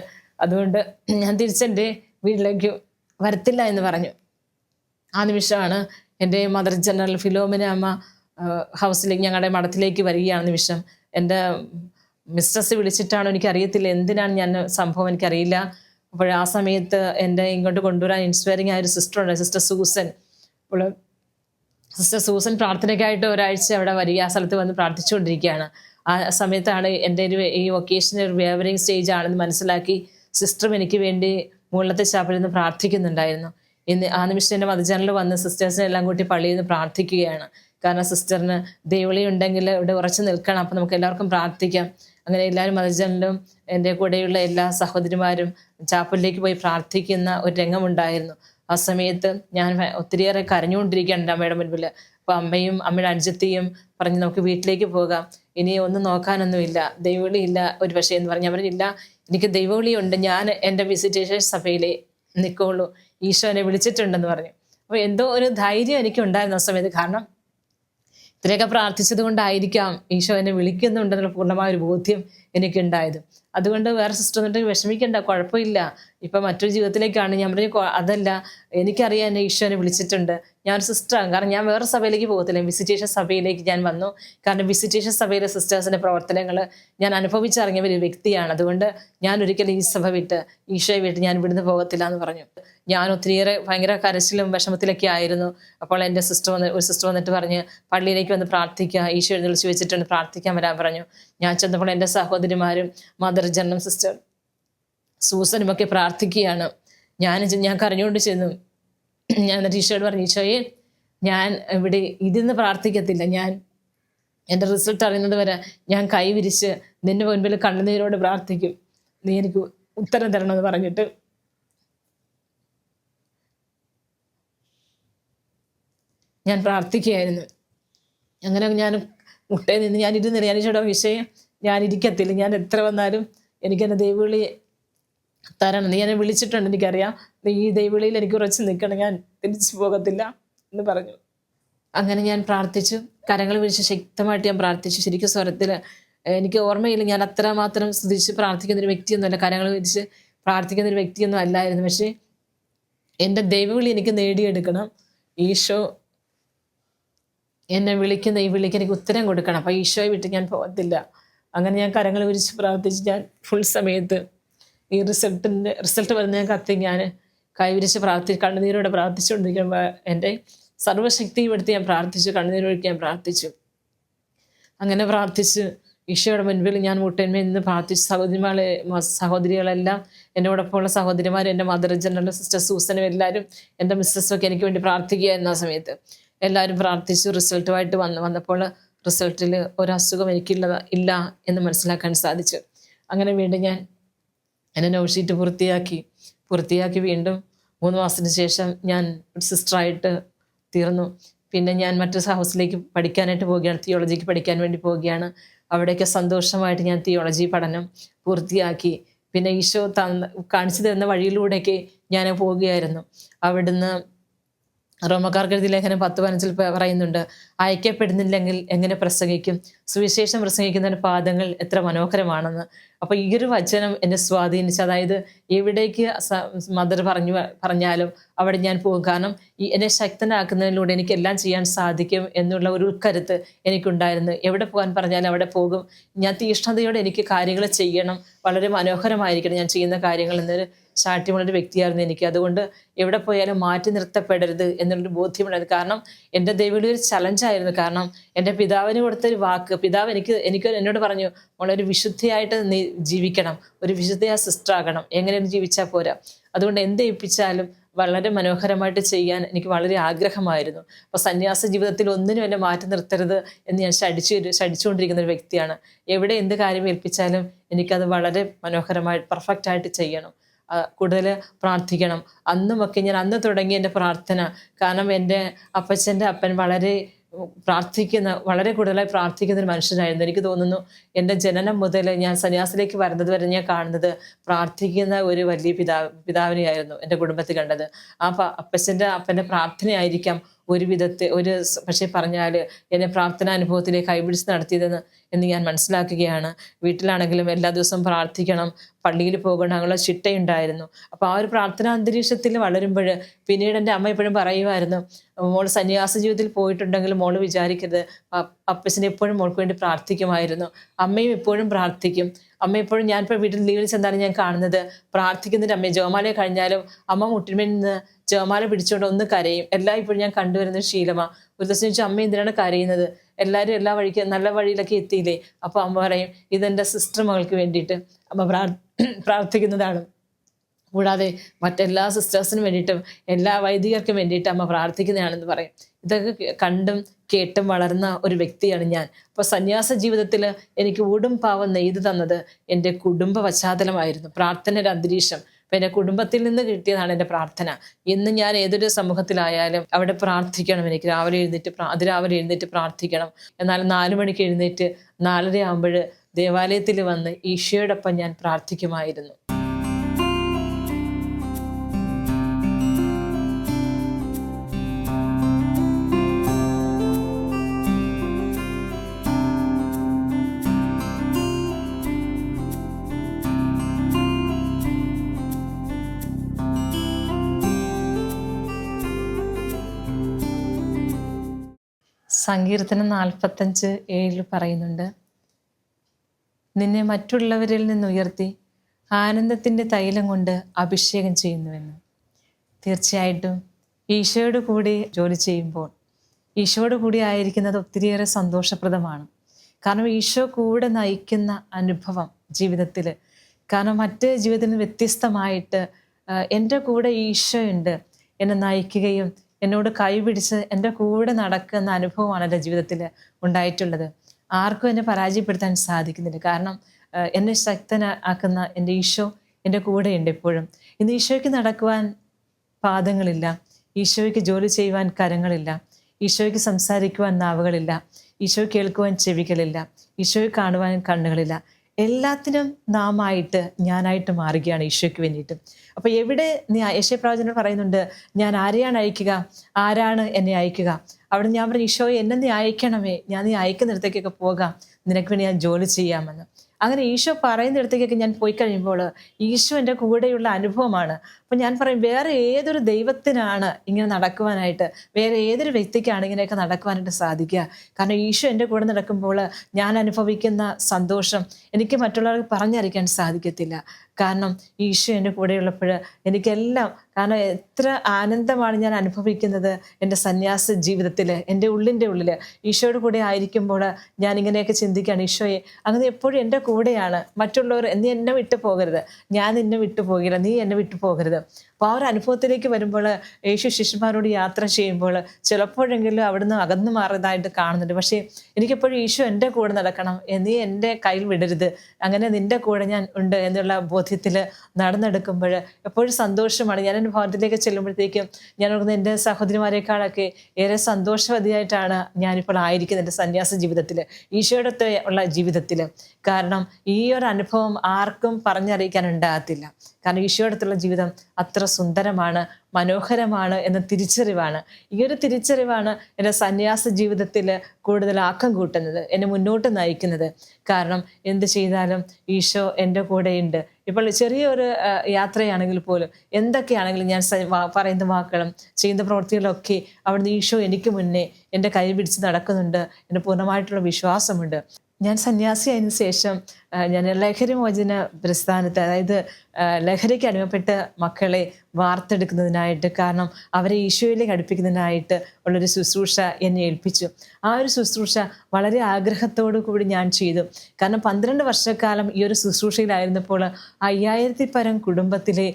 അതുകൊണ്ട് ഞാൻ തിരിച്ചെന്റെ വീട്ടിലേക്ക് വരത്തില്ല എന്ന് പറഞ്ഞു. ആ നിമിഷമാണ് എന്റെ മദർ ജനറൽ ഫിലോമിന അമ്മ ഹൗസിലേക്ക് ഞങ്ങളുടെ മഠത്തിലേക്ക് വരികയാണ് നിമിഷം. എന്റെ മിസ്റ്റസ് വിളിച്ചിട്ടാണോ എനിക്കറിയത്തില്ല എന്തിനാണ് ഞാൻ സംഭവം എനിക്കറിയില്ല. അപ്പോൾ ആ സമയത്ത് എന്റെ ഇങ്ങോട്ട് കൊണ്ടുവരാൻ ഇൻസ്പയറിംഗ് ആയ ഒരു സിസ്റ്റർ ഉണ്ട് സിസ്റ്റർ സൂസൻ. അപ്പോൾ സിസ്റ്റർ സൂസൻ പ്രാർത്ഥനയ്ക്കായിട്ട് ഒരാഴ്ച അവിടെ വരിക ആ സ്ഥലത്ത് വന്ന് പ്രാർത്ഥിച്ചുകൊണ്ടിരിക്കുകയാണ്. ആ സമയത്താണ് എന്റെ ഒരു ഈ വൊക്കേഷൻ ഒരു വേവറിങ് സ്റ്റേജ് ആണെന്ന് മനസ്സിലാക്കി സിസ്റ്ററും എനിക്ക് വേണ്ടി മുകളിലത്തെ ചാപ്പലിൽ നിന്ന് പ്രാർത്ഥിക്കുന്നുണ്ടായിരുന്നു. ഇന്ന് ആ നിമിഷം എന്റെ മതചാനൽ വന്ന് സിസ്റ്റേഴ്സിനെ എല്ലാം കൂട്ടി പള്ളിയിൽ നിന്ന് പ്രാർത്ഥിക്കുകയാണ്. കാരണം സിസ്റ്ററിന് ദൈവളി ഉണ്ടെങ്കിൽ ഇവിടെ ഉറച്ചു നിൽക്കണം അപ്പം നമുക്ക് എല്ലാവർക്കും പ്രാർത്ഥിക്കാം. അങ്ങനെ എല്ലാവരും മതജനലും എന്റെ കൂടെയുള്ള എല്ലാ സഹോദരിമാരും ചാപ്പലിലേക്ക് പോയി പ്രാർത്ഥിക്കുന്ന ഒരു രംഗമുണ്ടായിരുന്നു. ആ സമയത്ത് ഞാൻ ഒത്തിരിയേറെ കരഞ്ഞുകൊണ്ടിരിക്കുകയാണ് എന്റെ അമ്മയുടെ മുൻപിൽ. അപ്പോൾ അമ്മയും അമ്മയുടെ അനുജത്തിയും പറഞ്ഞ് നമുക്ക് വീട്ടിലേക്ക് പോകാം. ഇനി ഒന്നും നോക്കാനൊന്നുമില്ല ദൈവവിളി ഇല്ല ഒരു പക്ഷേ എന്ന് പറഞ്ഞു പറഞ്ഞില്ല എനിക്ക് ദൈവവിളിയുണ്ട്. ഞാൻ എന്റെ വിസിറ്റേഷൻ സഭയിൽ നിൽക്കുള്ളൂ. ഈശോ എന്നെ വിളിച്ചിട്ടുണ്ടെന്ന് പറഞ്ഞു. അപ്പോൾ എന്തോ ഒരു ധൈര്യം എനിക്ക് ഉണ്ടായിരുന്നു ആ സമയത്ത്. കാരണം ഇത്രയൊക്കെ പ്രാർത്ഥിച്ചത് കൊണ്ടായിരിക്കാം ഈശോ എന്നെ വിളിക്കുന്നുണ്ടെന്നുള്ള പൂർണമായ ഒരു ബോധ്യം എനിക്കുണ്ടായത്. അതുകൊണ്ട് വേറെ സിസ്റ്റർ എന്നിട്ട് വിഷമിക്കേണ്ട കുഴപ്പമില്ല. ഇപ്പം മറ്റൊരു ജീവിതത്തിലേക്കാണ് ഞാൻ പറഞ്ഞു അതല്ല എനിക്കറിയാം എന്നെ ഈശോനെ വിളിച്ചിട്ടുണ്ട്. ഞാൻ സിസ്റ്ററാണ് കാരണം ഞാൻ വേറെ സഭയിലേക്ക് പോകത്തില്ല. വിസിറ്റേഷൻ സഭയിലേക്ക് ഞാൻ വന്നു. കാരണം വിസിറ്റേഷൻ സഭയിലെ സിസ്റ്റേഴ്സിന്റെ പ്രവർത്തനങ്ങൾ ഞാൻ അനുഭവിച്ചറിഞ്ഞ ഒരു വ്യക്തിയാണ്. അതുകൊണ്ട് ഞാൻ ഒരിക്കലും ഈ സഭ വിട്ട് ഈശോയെ വിട്ട് ഞാൻ ഇവിടുന്ന് പോകത്തില്ല എന്ന് പറഞ്ഞു. ഞാൻ ഒത്തിരിയേറെ ഭയങ്കര കരച്ചിലും വിഷമത്തിലൊക്കെ ആയിരുന്നു. അപ്പോൾ എന്റെ സിസ്റ്റർ വന്ന് ഒരു സിസ്റ്റർ വന്നിട്ട് പറഞ്ഞ് പള്ളിയിലേക്ക് വന്ന് പ്രാർത്ഥിക്കുക ഈശോ എഴുന്നള്ളിച്ച് വെച്ചിട്ടുണ്ട് പ്രാർത്ഥിക്കാൻ വരാൻ പറഞ്ഞു. ഞാൻ ചെന്നപ്പോൾ എന്റെ സഹോദരിമാരും മദർ ജനറൽ സിസ്റ്റർ സൂസനുമൊക്കെ പ്രാർത്ഥിക്കുകയാണ്. ഞാൻ ഞാൻ കരഞ്ഞുകൊണ്ട് ചെന്നു. ഞാൻ ടീച്ചറോട് പറഞ്ഞു ഈശോയെ ഞാൻ ഇവിടെ ഇരുന്ന് പ്രാർത്ഥിക്കത്തില്ല. ഞാൻ എന്റെ റിസൾട്ട് അറിയുന്നത് വരെ ഞാൻ കൈവിരിച്ച് നിന്റെ മുൻപിൽ കണ്ണുനീരോട് പ്രാർത്ഥിക്കും. നീ എനിക്ക് ഉത്തരം തരണമെന്ന് പറഞ്ഞിട്ട്. ഞാൻ പ്രാർത്ഥിക്കുകയായിരുന്നു. അങ്ങനെ ഞാൻ മുട്ടയിൽ നിന്ന് ഞാൻ ഇരുന്നില്ല. ഞാൻ ചേട്ടാ വിഷയം ഞാൻ ഇരിക്കത്തില്ല. ഞാൻ എത്ര വന്നാലും എനിക്ക് എന്റെ ദൈവവിളി തരണം. നീ എന്നെ വിളിച്ചിട്ടുണ്ട് എനിക്കറിയാം. നീ ഈ ദൈവവിളിയിൽ എനിക്ക് ഉറച്ച് നിൽക്കണം. ഞാൻ തിരിച്ചു പോകത്തില്ല എന്ന് പറഞ്ഞു. അങ്ങനെ ഞാൻ പ്രാർത്ഥിച്ചു. കരങ്ങൾ വിളിച്ച് ശക്തമായിട്ട് ഞാൻ പ്രാർത്ഥിച്ചു. ശരിക്കും സ്വരത്തിൽ എനിക്ക് ഓർമ്മയില്ല. ഞാൻ അത്രമാത്രം സ്തുതിച്ച് പ്രാർത്ഥിക്കുന്ന ഒരു വ്യക്തിയൊന്നുമല്ല. കരങ്ങൾ വിരിച്ച് പ്രാർത്ഥിക്കുന്ന ഒരു വ്യക്തിയൊന്നും അല്ലായിരുന്നു. പക്ഷേ എന്റെ ദൈവവിളി എനിക്ക് നേടിയെടുക്കണം. ഈശോ എന്നെ വിളിക്കുന്ന ഈ വിളിക്ക് എനിക്ക് ഉത്തരം കൊടുക്കണം. അപ്പോൾ ഈശോയെ വിട്ട് ഞാൻ പോകത്തില്ല. അങ്ങനെ ഞാൻ കരങ്ങൾ വിരിച്ച് പ്രാർത്ഥിച്ച് ഞാൻ ഫുൾ സമയത്ത് ഈ റിസൾട്ടിന്റെ റിസൾട്ട് വരുന്ന കത്തി ഞാൻ കൈവിരിച്ച് പ്രാർത്ഥി കണ്ണുനീരോടെ പ്രാർത്ഥിച്ചുകൊണ്ടിരിക്കുമ്പോൾ എന്റെ സർവശക്തിയും എടുത്ത് ഞാൻ പ്രാർത്ഥിച്ചു കണ്ണുനീരൊഴുക്കി ഞാൻ പ്രാർത്ഥിച്ചു. അങ്ങനെ പ്രാർത്ഥിച്ച് ഈശോയുടെ മുൻപിൽ ഞാൻ മുട്ടന്മേൽ നിന്ന് പ്രാർത്ഥിച്ച് സഹോദരികളെല്ലാം സഹോദരികളെല്ലാം എന്നോടൊപ്പമുള്ള സഹോദരിമാർ എന്റെ മദർ ജനറൽ സിസ്റ്റർ സൂസനും എല്ലാവരും എന്റെ മിസ്സസും ഒക്കെ എനിക്ക് വേണ്ടി പ്രാർത്ഥിക്കുക എന്ന സമയത്ത് എല്ലാവരും പ്രാർത്ഥിച്ചു റിസൾട്ടുമായിട്ട് വന്ന് വന്നപ്പോൾ റിസൾട്ടിൽ ഒരു അസുഖം എനിക്കില്ല ഇല്ല എന്ന് മനസ്സിലാക്കാൻ സാധിച്ചു. അങ്ങനെ വീണ്ടും ഞാൻ എന്റെ നോട്ട് പൂർത്തിയാക്കി. പൂർത്തിയാക്കി വീണ്ടും മൂന്ന് മാസത്തിന് ശേഷം ഞാൻ സിസ്റ്ററായിട്ട് തീർന്നു. പിന്നെ ഞാൻ മറ്റൊരു ഹൗസിലേക്ക് പഠിക്കാനായിട്ട് പോവുകയാണ് തിയോളജിക്ക് പഠിക്കാൻ വേണ്ടി പോവുകയാണ്. അവിടെയൊക്കെ സന്തോഷമായിട്ട് ഞാൻ തിയോളജി പഠനം പൂർത്തിയാക്കി. പിന്നെ ഈശോ തന്ന കാണിച്ചു തരുന്ന വഴിയിലൂടെയൊക്കെ ഞാൻ പോവുകയായിരുന്നു. അവിടുന്ന് റോമക്കാർക്ക് എഴുതിയ ലേഖനം പത്ത് പതിനഞ്ചിൽ പറയുന്നുണ്ട് അയക്കപ്പെടുന്നില്ലെങ്കിൽ എങ്ങനെ പ്രസംഗിക്കും? സുവിശേഷം പ്രസംഗിക്കുന്നതിന് പാദങ്ങൾ എത്ര മനോഹരമാണെന്ന്. അപ്പോൾ ഈ ഒരു വചനം എന്നെ സ്വാധീനിച്ചു. അതായത് എവിടേക്ക് മദർ പറഞ്ഞു പറഞ്ഞാലും അവിടെ ഞാൻ പോകും. കാരണം ഈ എന്നെ ശക്തനാക്കുന്നതിലൂടെ എനിക്ക് എല്ലാം ചെയ്യാൻ സാധിക്കും എന്നുള്ള ഒരു ഉൾക്കരുത്ത് എനിക്കുണ്ടായിരുന്നു. എവിടെ പോകാൻ പറഞ്ഞാലും അവിടെ പോകും. ഞാൻ തീഷ്ണതയോടെ എനിക്ക് കാര്യങ്ങൾ ചെയ്യണം. വളരെ മനോഹരമായിരിക്കണം ഞാൻ ചെയ്യുന്ന കാര്യങ്ങൾ എന്നൊരു ശാഠ്യമുള്ളൊരു വ്യക്തിയായിരുന്നു എനിക്ക്. അതുകൊണ്ട് എവിടെ പോയാലും മാറ്റി നിർത്തപ്പെടരുത് എന്നുള്ളൊരു ബോധ്യമുണ്ടായിരുന്നു. കാരണം എന്റെ ദൈവയുടെ ഒരു ചലഞ്ചായിരുന്നു കാരണം എന്റെ പിതാവിന് കൊടുത്തൊരു വാക്ക് പിതാവ് എനിക്ക് എനിക്ക് എന്നോട് പറഞ്ഞു മോളൊരു വിശുദ്ധിയായിട്ട് നീ ജീവിക്കണം. ഒരു വിശുദ്ധയായ സിസ്റ്റർ ആകണം. എങ്ങനെയാണ് ജീവിച്ചാൽ പോരാ. അതുകൊണ്ട് എന്ത് ഏൽപ്പിച്ചാലും വളരെ മനോഹരമായിട്ട് ചെയ്യാൻ എനിക്ക് വളരെ ആഗ്രഹമായിരുന്നു. അപ്പോൾ സന്യാസ ജീവിതത്തിൽ ഒന്നിനും എന്നെ മാറ്റി നിർത്തരുത് എന്ന് ഞാൻ ശടിച്ചു ശടിച്ചുകൊണ്ടിരിക്കുന്ന ഒരു വ്യക്തിയാണ്. എവിടെ എന്ത് കാര്യം ഏൽപ്പിച്ചാലും എനിക്കത് വളരെ മനോഹരമായിട്ട് പെർഫെക്റ്റായിട്ട് ചെയ്യണം. കൂടുതൽ പ്രാർത്ഥിക്കണം. അന്നുമൊക്കെ ഞാൻ അന്ന് തുടങ്ങി എന്റെ പ്രാർത്ഥന. കാരണം എന്റെ അപ്പച്ചന്റെ അപ്പൻ വളരെ പ്രാർത്ഥിക്കുന്ന വളരെ കൂടുതലായി പ്രാർത്ഥിക്കുന്ന ഒരു മനുഷ്യനായിരുന്നു. എനിക്ക് തോന്നുന്നു എന്റെ ജനനം മുതൽ ഞാൻ സന്യാസിലേക്ക് വരുന്നത് വരെ ഞാൻ കാണുന്നത് പ്രാർത്ഥിക്കുന്ന ഒരു വലിയ പിതാ പിതാവിനെയായിരുന്നു എന്റെ കുടുംബത്തിൽ കണ്ടത്. ആ അപ്പച്ചന്റെ അപ്പന്റെ പ്രാർത്ഥനയായിരിക്കാം ഒരു വിധത്തെ ഒരു പക്ഷേ പറഞ്ഞാൽ എന്നെ പ്രാർത്ഥനാ അനുഭവത്തിലേക്ക് കൈപിടിച്ച് നടത്തിയതെന്ന് എന്ന് ഞാൻ മനസ്സിലാക്കുകയാണ്. വീട്ടിലാണെങ്കിലും എല്ലാ ദിവസവും പ്രാർത്ഥിക്കണം. പള്ളിയിൽ പോകണം അങ്ങനെ ചിട്ടയുണ്ടായിരുന്നു. അപ്പോൾ ആ ഒരു പ്രാർത്ഥനാ അന്തരീക്ഷത്തിൽ വളരുമ്പോൾ പിന്നീട് എന്റെ അമ്മ എപ്പോഴും പറയുമായിരുന്നു മോൾ സന്യാസ ജീവിതത്തിൽ പോയിട്ടുണ്ടെങ്കിൽ മോൾ വിചാരിക്കരുത്. അപ്പച്ചനെ എപ്പോഴും മോൾക്ക് വേണ്ടി പ്രാർത്ഥിക്കുമായിരുന്നു. അമ്മയും എപ്പോഴും പ്രാർത്ഥിക്കും. അമ്മ എപ്പോഴും ഞാൻ ഇപ്പോൾ വീട്ടിൽ ലീവിൽ ചെന്നാലും ഞാൻ കാണുന്നത്. പ്രാർത്ഥിക്കുന്നതിന്റെ അമ്മയെ ജോമാലയെ കഴിഞ്ഞാലും അമ്മ മുട്ടിന്മേൽ നിന്ന് ജോമാല പിടിച്ചുകൊണ്ട് ഒന്ന് കരയും. എല്ലാം ഇപ്പോഴും ഞാൻ കണ്ടുവരുന്ന ശീലമാണ് ഒരു ദിവസം ചോദിച്ചാൽ അമ്മ എന്തിനാണ് കരയുന്നത്? എല്ലാവരും എല്ലാ വഴിക്ക് നല്ല വഴിയിലൊക്കെ എത്തിയില്ലേ? അപ്പോൾ അമ്മ പറയും ഇതെന്റെ സിസ്റ്റർ മകൾക്ക് വേണ്ടിയിട്ട്. അമ്മ പ്രാർ പ്രാർത്ഥിക്കുന്നതാണ്. കൂടാതെ മറ്റെല്ലാ സിസ്റ്റേഴ്സിനും വേണ്ടിയിട്ടും എല്ലാ വൈദികർക്കും വേണ്ടിയിട്ട് അമ്മ പ്രാർത്ഥിക്കുന്നതാണെന്ന് പറയും. ഇതൊക്കെ കണ്ടും കേട്ടും വളർന്ന ഒരു വ്യക്തിയാണ് ഞാൻ. അപ്പോൾ സന്യാസ ജീവിതത്തിൽ എനിക്ക് ഊടും പാവം നെയ്ത് തന്നത് എന്റെ കുടുംബ പശ്ചാത്തലമായിരുന്നു. പ്രാർത്ഥനയുടെ അന്തരീക്ഷം. എന്റെ കുടുംബത്തിൽ നിന്ന് കിട്ടിയതാണ് എന്റെ പ്രാർത്ഥന. ഇന്ന് ഞാൻ ഏതൊരു സമൂഹത്തിലായാലും അവിടെ പ്രാർത്ഥിക്കണം. എനിക്ക് രാവിലെ എഴുന്നേറ്റ് അതിരാവിലെ എഴുന്നേറ്റ് പ്രാർത്ഥിക്കണം. എന്നാൽ നാല് മണിക്ക് എഴുന്നേറ്റ് നാലര ആകുമ്പോൾ ദേവാലയത്തിൽ വന്ന് ഈശോയോടൊപ്പം ഞാൻ പ്രാർത്ഥിക്കുമായിരുന്നു. സങ്കീർത്തനം നാൽപ്പത്തഞ്ച് ഏഴിൽ പറയുന്നുണ്ട്. നിന്നെ മറ്റുള്ളവരിൽ നിന്ന് ഉയർത്തി ആനന്ദത്തിന്റെ തൈലം കൊണ്ട് അഭിഷേകം ചെയ്യുന്നുവെന്ന്. തീർച്ചയായിട്ടും ഈശോയോട് കൂടി ജോലി ചെയ്യുമ്പോൾ ഈശോയോട് കൂടി ആയിരിക്കുന്നത് ഒത്തിരിയേറെ സന്തോഷപ്രദമാണ്. കാരണം ഈശോ കൂടെ നയിക്കുന്ന അനുഭവം ജീവിതത്തിൽ. കാരണം മറ്റ് ജീവിതത്തിൽ നിന്ന് വ്യത്യസ്തമായിട്ട് എന്റെ കൂടെ ഈശോയുണ്ട് എന്നെ നയിക്കുകയും എന്നോട് കൈപിടിച്ച് എന്റെ കൂടെ നടക്കുന്ന അനുഭവമാണ് എന്റെ ജീവിതത്തിൽ ഉണ്ടായിട്ടുള്ളത്. ആർക്കും എന്നെ പരാജയപ്പെടുത്താൻ സാധിക്കുന്നില്ല. കാരണം എന്നെ ശക്തനാക്കുന്ന എന്റെ ഈശോ എന്റെ കൂടെയുണ്ട് എപ്പോഴും. ഇന്ന് ഈശോയ്ക്ക് നടക്കുവാൻ പാദങ്ങളില്ല. ഈശോയ്ക്ക് ജോലി ചെയ്യുവാൻ കരങ്ങളില്ല. ഈശോയ്ക്ക് സംസാരിക്കുവാൻ നാവുകളില്ല. ഈശോ കേൾക്കുവാൻ ചെവികളില്ല. ഈശോയെ കാണുവാൻ കണ്ണുകളില്ല. എല്ലാത്തിനും നാമായിട്ട് ഞാനായിട്ട് മാറുകയാണ് ഈശോയ്ക്ക് വേണ്ടിയിട്ട്. അപ്പോൾ എവിടെ യശപ്രവചനോട് പറയുന്നുണ്ട് ഞാൻ ആരെയാണ് അയക്കുക? ആരാണ് എന്നെ അയക്കുക? അവിടെ ഞാൻ പറഞ്ഞു ഈശോയെ എന്നെ നീ അയക്കണമേ. ഞാൻ നീ അയക്കുന്നിടത്തേക്കൊക്കെ പോകാം. നിനക്ക് വേണ്ടി ഞാൻ ജോലി ചെയ്യാമെന്ന്. അങ്ങനെ ഈശോ പറയുന്നിടത്തേക്കൊക്കെ ഞാൻ പോയി കഴിയുമ്പോൾ ഈശോ എന്റെ കൂടെയുള്ള അനുഭവമാണ്. അപ്പം ഞാൻ പറയും വേറെ ഏതൊരു ദൈവത്തിനാണ് ഇങ്ങനെ നടക്കുവാനായിട്ട് വേറെ ഏതൊരു വ്യക്തിക്കാണ് ഇങ്ങനെയൊക്കെ നടക്കുവാനായിട്ട് സാധിക്കുക? കാരണം ഈശോ എന്റെ കൂടെ നടക്കുമ്പോൾ ഞാൻ അനുഭവിക്കുന്ന സന്തോഷം എനിക്ക് മറ്റുള്ളവർക്ക് പറഞ്ഞറിയിക്കാൻ സാധിക്കത്തില്ല. കാരണം ഈശോ എന്റെ കൂടെയുള്ളപ്പോൾ എനിക്കെല്ലാം കാരണം എത്ര ആനന്ദമാണ് ഞാൻ അനുഭവിക്കുന്നത് എന്റെ സന്യാസ ജീവിതത്തിൽ എന്റെ ഉള്ളിന്റെ ഉള്ളിൽ. ഈശോയുടെ കൂടെ ആയിരിക്കുമ്പോൾ ഞാൻ ഇങ്ങനെയൊക്കെ ചിന്തിക്കുകയാണ് ഈശോയെ അങ്ങനെ എപ്പോഴും എന്റെ കൂടെയാണ്. മറ്റുള്ളവർ നീ എന്നെ വിട്ടു പോകരുത് ഞാൻ നിന്നെ വിട്ടു പോകില്ല നീ എന്നെ വിട്ടു പോകരുത് അപ്പോൾ ആ ഒരു അനുഭവത്തിലേക്ക് വരുമ്പോൾ യേശു ശിഷ്യന്മാരോട് യാത്ര ചെയ്യുമ്പോൾ ചിലപ്പോഴെങ്കിലും അവിടുന്ന് അകന്നു മാറിയതായിട്ട് കാണുന്നുണ്ട്. പക്ഷേ എനിക്കെപ്പോഴും യേശു എന്റെ കൂടെ നടക്കണം നീ എന്റെ കയ്യിൽ വിടരുത് അങ്ങനെ നിന്റെ കൂടെ ഞാൻ ഉണ്ട് എന്നുള്ള ബോധ്യത്തിൽ നടന്നെടുക്കുമ്പോൾ എപ്പോഴും സന്തോഷമാണ്. ഞാൻ എന്റെ ഭവനത്തിലേക്ക് ചെല്ലുമ്പോഴത്തേക്കും ഞാൻ ഓർക്കുന്ന എന്റെ സഹോദരിമാരെക്കാളൊക്കെ ഏറെ സന്തോഷവതിയായിട്ടാണ് ഞാനിപ്പോൾ ആയിരിക്കുന്നത് എന്റെ സന്യാസ ജീവിതത്തിൽ ഈശോയുടെ ഉള്ള ജീവിതത്തിൽ. കാരണം ഈ ഒരു അനുഭവം ആർക്കും പറഞ്ഞറിയിക്കാൻ ഉണ്ടാകത്തില്ല. കാരണം ഈശോയുടെ ജീവിതം അത്ര സുന്ദരമാണ് മനോഹരമാണ് എന്ന തിരിച്ചറിവാണ്. ഈ ഒരു തിരിച്ചറിവാണ് എന്റെ സന്യാസ ജീവിതത്തിൽ കൂടുതൽ ആക്കം കൂട്ടുന്നത് എന്നെ മുന്നോട്ട് നയിക്കുന്നത്. കാരണം എന്ത് ചെയ്താലും ഈശോ എന്റെ കൂടെയുണ്ട്. ഇപ്പോൾ ചെറിയൊരു യാത്രയാണെങ്കിൽ പോലും എന്തൊക്കെയാണെങ്കിലും ഞാൻ പറയുന്ന വാക്കുകളും ചെയ്യുന്ന പ്രവൃത്തികളൊക്കെ അവിടുന്ന് ഈശോ എനിക്ക് മുന്നേ എന്റെ കൈ പിടിച്ച് നടക്കുന്നുണ്ട്. എന്റെ പൂർണമായിട്ടുള്ള വിശ്വാസമുണ്ട്. ഞാൻ സന്യാസിയായതിനു ശേഷം ഞാൻ ലഹരി മോചന പ്രസ്ഥാനത്ത് അതായത് ലഹരിക്ക് അടിമപ്പെട്ട മക്കളെ വാർത്തെടുക്കുന്നതിനായിട്ട് കാരണം അവരെ ഈശോയിലേക്ക് അടുപ്പിക്കുന്നതിനായിട്ട് ഉള്ളൊരു ശുശ്രൂഷ എന്നെ ഏൽപ്പിച്ചു. ആ ഒരു ശുശ്രൂഷ വളരെ ആഗ്രഹത്തോടു കൂടി ഞാൻ ചെയ്തു. കാരണം പന്ത്രണ്ട് വർഷക്കാലം ഈ ഒരു ശുശ്രൂഷയിലായിരുന്നപ്പോൾ അയ്യായിരത്തി പരം കുടുംബത്തിലെ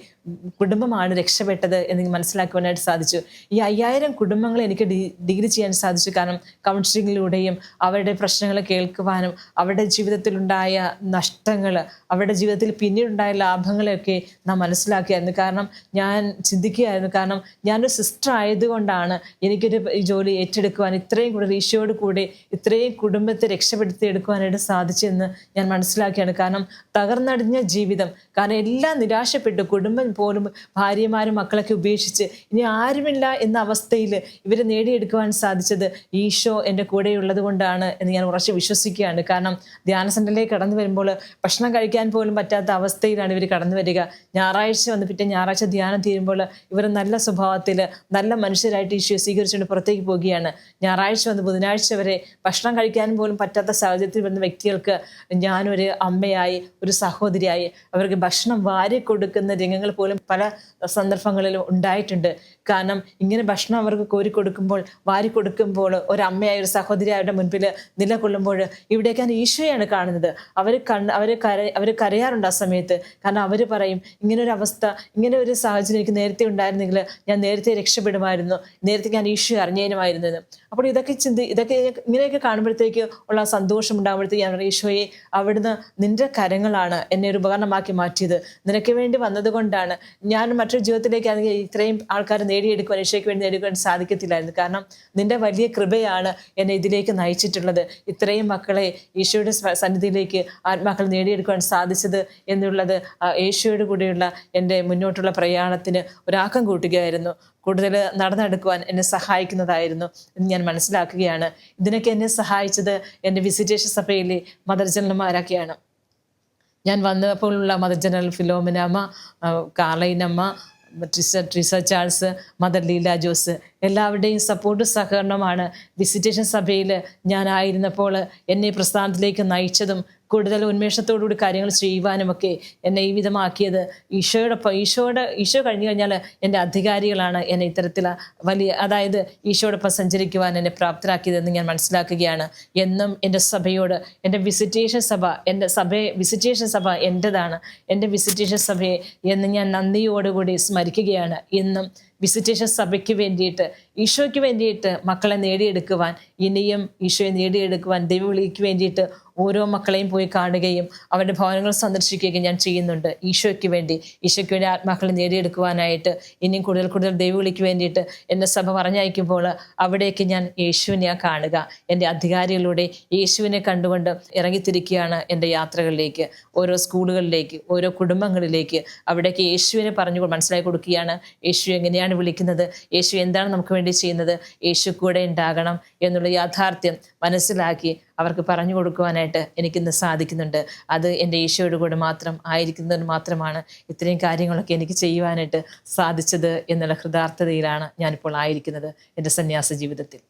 കുടുംബമാണ് രക്ഷപ്പെട്ടത് എന്ന് മനസ്സിലാക്കുവാനായിട്ട് സാധിച്ചു. ഈ അയ്യായിരം കുടുംബങ്ങളെ എനിക്ക് ഡിഗ്രി ചെയ്യാൻ സാധിച്ചു. കാരണം കൗൺസിലിങ്ങിലൂടെയും അവരുടെ പ്രശ്നങ്ങൾ കേൾക്കുവാനും അവരുടെ ജീവിതത്തിലുണ്ടായ നഷ്ടങ്ങൾ അവരുടെ ജീവിതത്തിൽ പിന്നീടുണ്ടായ ലാഭങ്ങളെയൊക്കെ നാം മനസ്സിലാക്കിയായിരുന്നു കാരണം ഞാൻ ചിന്തിക്കുകയായിരുന്നു. കാരണം ഞാനൊരു സിസ്റ്റർ ആയതുകൊണ്ടാണ് എനിക്കൊരു ജോലി ഏറ്റെടുക്കുവാൻ ഇത്രയും കൂടുതൽ ഈശോയോട് കൂടി ഇത്രയും കുടുംബത്തെ രക്ഷപ്പെടുത്തി എടുക്കുവാനായിട്ട് സാധിച്ചെന്ന് ഞാൻ മനസ്സിലാക്കിയാണ്. കാരണം തകർന്നടിഞ്ഞ ജീവിതം കാരണം എല്ലാം നിരാശപ്പെട്ടു കുടുംബം പോലും ഭാര്യമാരും മക്കളൊക്കെ ഉപേക്ഷിച്ച് ഇനി ആരുമില്ല എന്ന അവസ്ഥയിൽ ഇവരെ നേടിയെടുക്കുവാൻ സാധിച്ചത് ഈശോ എന്റെ കൂടെയുള്ളത് കൊണ്ടാണ് എന്ന് ഞാൻ ഉറച്ച് വിശ്വസിക്കുകയാണ്. കാരണം ധ്യാന സെന്ററിലേക്ക് കടന്നു വരുമ്പോൾ ഭക്ഷണം കഴിക്കാൻ പോലും പറ്റാത്ത അവസ്ഥയിലാണ് ഇവർ കടന്നു വരിക. ഞായറാഴ്ച വന്ന് പിറ്റേ ഞായറാഴ്ച ധ്യാനം തീരുമ്പോൾ ഇവർ നല്ല സ്വഭാവത്തിൽ നല്ല മനുഷ്യരായിട്ട് ഈശോ സ്വീകരിച്ചുകൊണ്ട് പുറത്തേക്ക് പോവുകയാണ്. ഞായറാഴ്ച വന്ന് ബുധനാഴ്ച വരെ ഭക്ഷണം കഴിക്കാൻ പോലും പറ്റാത്ത സാഹചര്യത്തിൽ വരുന്ന വ്യക്തികൾക്ക് ഞാനൊരു അമ്മയായി ഒരു സഹോദരിയായി അവർക്ക് ഭക്ഷണം വാരി കൊടുക്കുന്ന രംഗങ്ങൾ പോലും പല സന്ദർഭങ്ങളിലും ഉണ്ടായിട്ടുണ്ട്. കാരണം ഇങ്ങനെ ഭക്ഷണം അവർക്ക് കോരി കൊടുക്കുമ്പോൾ വാരി കൊടുക്കുമ്പോൾ ഒരു അമ്മയായ ഒരു സഹോദരിയായുടെ മുൻപിൽ നിലകൊള്ളുമ്പോൾ ഇവിടേക്കാണ് ഈശോയാണ് കാണുന്നത്. അവർ കണ് അവർ കര അവർ കരയാറുണ്ട് ആ സമയത്ത്. കാരണം അവർ പറയും ഇങ്ങനെ ഒരു അവസ്ഥ ഇങ്ങനെ ഒരു സാഹചര്യം എനിക്ക് നേരത്തെ ഉണ്ടായിരുന്നെങ്കിൽ ഞാൻ നേരത്തെ രക്ഷപ്പെടുമായിരുന്നു. നേരത്തെ ഞാൻ ഈശോ അറിഞ്ഞേനുമായിരുന്നു അപ്പോൾ ഇതൊക്കെ ചിന്തി ഇതൊക്കെ ഇങ്ങനെയൊക്കെ കാണുമ്പോഴത്തേക്ക് ഉള്ള സന്തോഷം ഉണ്ടാകുമ്പോഴത്തേക്ക് ഞാൻ ഈശോയെ അവിടുന്ന് നിന്റെ കരങ്ങളാണ് എന്നെ ഒരു ഉപകരണമാക്കി മാറ്റിയത്. നിനക്ക് വേണ്ടി വന്നതുകൊണ്ടാണ് ഞാൻ മറ്റൊരു ജീവിതത്തിലേക്ക് ഇത്രയും ആൾക്കാർ നേടിയെടുക്കുവാൻ ഈശോയ്ക്ക് വേണ്ടി നേടിയെടുക്കാൻ സാധിക്കത്തില്ലായിരുന്നു. കാരണം നിന്റെ വലിയ കൃപയാണ് എന്നെ ഇതിലേക്ക് നയിച്ചിട്ടുള്ളത്. ഇത്രയും മക്കളെ ഈശോയുടെ സന്നിധിയിലേക്ക് ആത്മാക്കൾ നേടിയെടുക്കുവാൻ സാധിച്ചത് എന്നുള്ളത് യേശുവോട് കൂടിയുള്ള എന്റെ മുന്നോട്ടുള്ള പ്രയാണത്തിന് ഒരാക്കം കൂട്ടുകയായിരുന്നു. കൂടുതൽ നടന്നെടുക്കുവാൻ എന്നെ സഹായിക്കുന്നതായിരുന്നു എന്ന് ഞാൻ മനസ്സിലാക്കുകയാണ്. ഇതിനൊക്കെ എന്നെ സഹായിച്ചത് എന്റെ വിസിറ്റേഷൻ സഭയിലെ മദർ ജനറൽമാരൊക്കെയാണ്. ഞാൻ വന്നപ്പോഴുള്ള മദർ ജനറൽ ഫിലോമിനമ്മ കാർലൈനമ്മ Trisa Trisa Charles mother Leela Jose എല്ലാവരുടെയും സപ്പോർട്ട് സഹകരണമാണ്. വിസിറ്റേഷൻ സഭയിൽ ഞാനായിരുന്നപ്പോൾ എന്നെ പ്രസ്ഥാനത്തിലേക്ക് നയിച്ചതും കൂടുതൽ ഉന്മേഷത്തോടുകൂടി കാര്യങ്ങൾ ചെയ്യുവാനുമൊക്കെ എന്നെ ഈ വിധമാക്കിയത്. ഈശോയുടെ ഈശോയുടെ ഈശോ കഴിഞ്ഞു കഴിഞ്ഞാൽ എന്റെ അധികാരികളാണ് എന്നെ ഇത്തരത്തിൽ വലിയ അതായത് ഈശോടൊപ്പം സഞ്ചരിക്കുവാൻ എന്നെ പ്രാപ്തരാക്കിയതെന്ന് ഞാൻ മനസ്സിലാക്കുകയാണ്. എന്നും എന്റെ സഭയോട് എന്റെ വിസിറ്റേഷൻ സഭ എന്റെ സഭയെ വിസിറ്റേഷൻ സഭ എന്റെതാണ്. എന്റെ വിസിറ്റേഷൻ സഭയെ എന്ന് ഞാൻ നന്ദിയോടുകൂടി സ്മരിക്കുകയാണ്. എന്നും വിസിറ്റേഷൻ സഭയ്ക്ക് വേണ്ടിയിട്ട് ഈശോയ്ക്ക് വേണ്ടിയിട്ട് മക്കളെ നേടിയെടുക്കുവാൻ ഇനിയും ഈശോയെ നേടിയെടുക്കുവാൻ ദൈവവിളിക്ക് വേണ്ടിയിട്ട് ഓരോ മക്കളെയും പോയി കാണുകയും അവരുടെ ഭവനങ്ങൾ സന്ദർശിക്കുകയും ഞാൻ ചെയ്യുന്നുണ്ട്. ഈശോയ്ക്ക് വേണ്ടി ഈശോയ്ക്ക് വേണ്ടി ആത്മാക്കളെ നേടിയെടുക്കുവാനായിട്ട് ഇനിയും കൂടുതൽ കൂടുതൽ ദൈവവിളിക്ക് വേണ്ടിയിട്ട് എന്നെ സഭ പറഞ്ഞയക്കുമ്പോൾ അവിടേക്ക് ഞാൻ യേശുവിനെ കാണുക. എന്റെ അധികാരികളുടെ യേശുവിനെ കണ്ടുകൊണ്ട് ഇറങ്ങിത്തിരിക്കുകയാണ് എന്റെ യാത്രകളിലേക്ക് ഓരോ സ്കൂളുകളിലേക്ക് ഓരോ കുടുംബങ്ങളിലേക്ക്. അവിടേക്ക് യേശുവിനെ പറഞ്ഞു മനസ്സിലാക്കി കൊടുക്കുകയാണ് യേശു എങ്ങനെയാണ് വിളിക്കുന്നത് യേശു എന്താണ് നമുക്ക് വേണ്ടി ചെയ്യുന്നത്? യേശു കൂടെ ഉണ്ടാകണം എന്നുള്ള യാഥാർത്ഥ്യം മനസ്സിലാക്കി അവർക്ക് പറഞ്ഞു കൊടുക്കുവാനായിട്ട് എനിക്കിന്ന് സാധിക്കുന്നുണ്ട്. അത് എന്റെ ഈശോയുടെ കൂടെ മാത്രം ആയിരിക്കുന്നതിന് മാത്രമാണ് ഇത്രയും കാര്യങ്ങളൊക്കെ എനിക്ക് ചെയ്യുവാനായിട്ട് സാധിച്ചത് എന്നുള്ള കൃതാർത്ഥതയിലാണ് ഞാനിപ്പോൾ ആയിരിക്കുന്നത് എന്റെ സന്യാസ ജീവിതത്തിൽ.